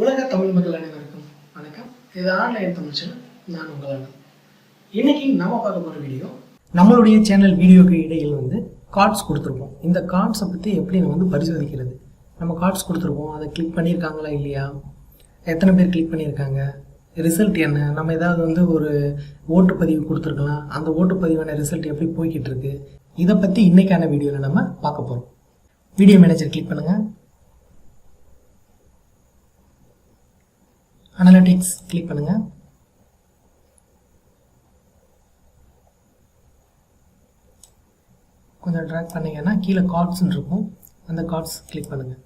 உலக தமிழ் மக்கள் அனைவருக்கும் வணக்கம். இது ஆன்லைன் தமிழ் சேனல் நான் உங்கள் இன்னைக்கு நம்ம பார்க்க போகிற வீடியோ நம்மளுடைய சேனல் வீடியோக்கு இடையில் வந்து கார்ட்ஸ் கொடுத்துருப்போம். இந்த கார்ட்ஸை பற்றி எப்படி நம்ம வந்து பரிசோதிக்கிறது? நம்ம கார்ட்ஸ் கொடுத்துருப்போம். அதை கிளிக் பண்ணியிருக்காங்களா இல்லையா? எத்தனை பேர் கிளிக் பண்ணியிருக்காங்க? ரிசல்ட் என்ன? நம்ம ஏதாவது வந்து ஒரு ஓட்டுப்பதிவு கொடுத்துருக்கலாம். அந்த ஓட்டுப்பதிவான ரிசல்ட் எப்படி போய்கிட்டு இருக்கு? இதை பற்றி இன்னைக்கான வீடியோவில் நம்ம பார்க்க போகிறோம் வீடியோ மேனேஜர் கிளிக் பண்ணுங்கள் அனலிட்டிக்ஸ் கிளிக் பண்ணுங்கள் கொஞ்சம் ட்ராக் பண்ணீங்கன்னா கீழே கார்ட்ஸ்னு இருக்கும். அந்த கார்ட்ஸ் கிளிக் பண்ணுங்கள்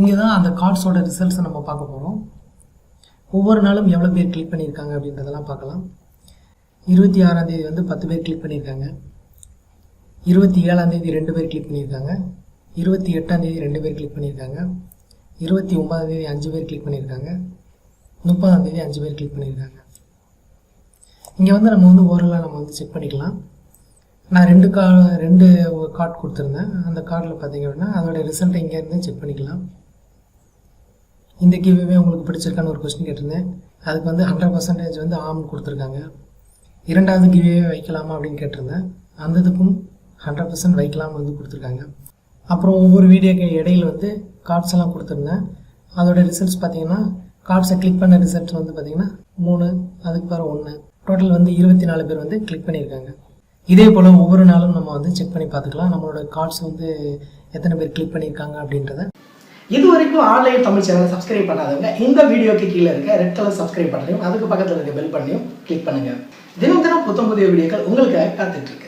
இங்கே தான் அந்த கார்ட்ஸோட ரிசல்ட்ஸை நம்ம பார்க்க போகிறோம் ஒவ்வொரு நாளும் எவ்வளோ பேர் கிளிக் பண்ணியிருக்காங்க அப்படின்றதெல்லாம் பார்க்கலாம். இருபத்தி ஆறாம் தேதி வந்து பத்து பேர் கிளிக் பண்ணியிருக்காங்க இருபத்தி ஏழாம் தேதி ரெண்டு பேர் கிளிக் பண்ணியிருக்காங்க இருபத்தி எட்டாம் தேதி ரெண்டு பேர் கிளிக் பண்ணியிருக்காங்க. இருபத்தி ஒன்பதாம் தேதி அஞ்சு பேர் கிளிக் பண்ணியிருக்காங்க. முப்பதாம் தேதி அஞ்சு பேர் கிளிக் பண்ணியிருக்காங்க. இங்கே வந்து நம்ம வந்து ஓரலாக நம்ம வந்து செக் பண்ணிக்கலாம். நான் ரெண்டு கா ரெண்டு கார்டு கொடுத்துருந்தேன். அந்த கார்டில் பார்த்தீங்க அப்படின்னா அதோடய ரிசல்ட்டை இங்கேருந்து செக் பண்ணிக்கலாம். இந்த கிவ்வே உங்களுக்கு பிடிச்சிருக்கான்னு ஒரு கொஸ்டின் கேட்டிருந்தேன். அதுக்கு வந்து ஹண்ட்ரட் பர்சன்டேஜ் வந்து ஆம்னு கொடுத்துருக்காங்க. இரண்டாவது கிவ்வே வைக்கலாமா அப்படின்னு கேட்டிருந்தேன். அந்த இதுக்கும் ஹண்ட்ரட் பர்சன்ட் வைக்கலாம்னு வந்து கொடுத்துருக்காங்க. அப்புறம் ஒவ்வொரு வீடியோக்கு இடையில் வந்து கார்ட்ஸ் எல்லாம் கொடுத்துருந்தேன். அதோட ரிசல்ட்ஸ் பார்த்தீங்கன்னா கார்ட்ஸை கிளிக் பண்ண ரிசல்ட்ஸ் வந்து பார்த்தீங்கன்னா மூணு அதுக்கு பிறகு ஒன்று டோட்டல் வந்து இருபத்தி நாலு பேர் வந்து கிளிக் பண்ணியிருக்காங்க. இதே போல் ஒவ்வொரு நாளும் நம்ம வந்து செக் பண்ணி பார்த்துக்கலாம். நம்மளோட கார்ட்ஸ் வந்து எத்தனை பேர் கிளிக் பண்ணியிருக்காங்க அப்படின்றத. இது வரைக்கும் ஆன்லைன் தமிழ் சேனலை சப்ஸ்கிரைப் பண்ணாதவங்க இந்த வீடியோக்கு கீழே இருக்க ரெட் கலர் சப்ஸ்கிரைப் பண்ணையும் அதுக்கு பக்கத்தில் இருக்க பெல் பண்ணியும் கிளிக் பண்ணுங்க. தினம் தினம் புத்தம் புதிய வீடியோக்கள் உங்களுக்காக காத்துட்டு இருக்கு.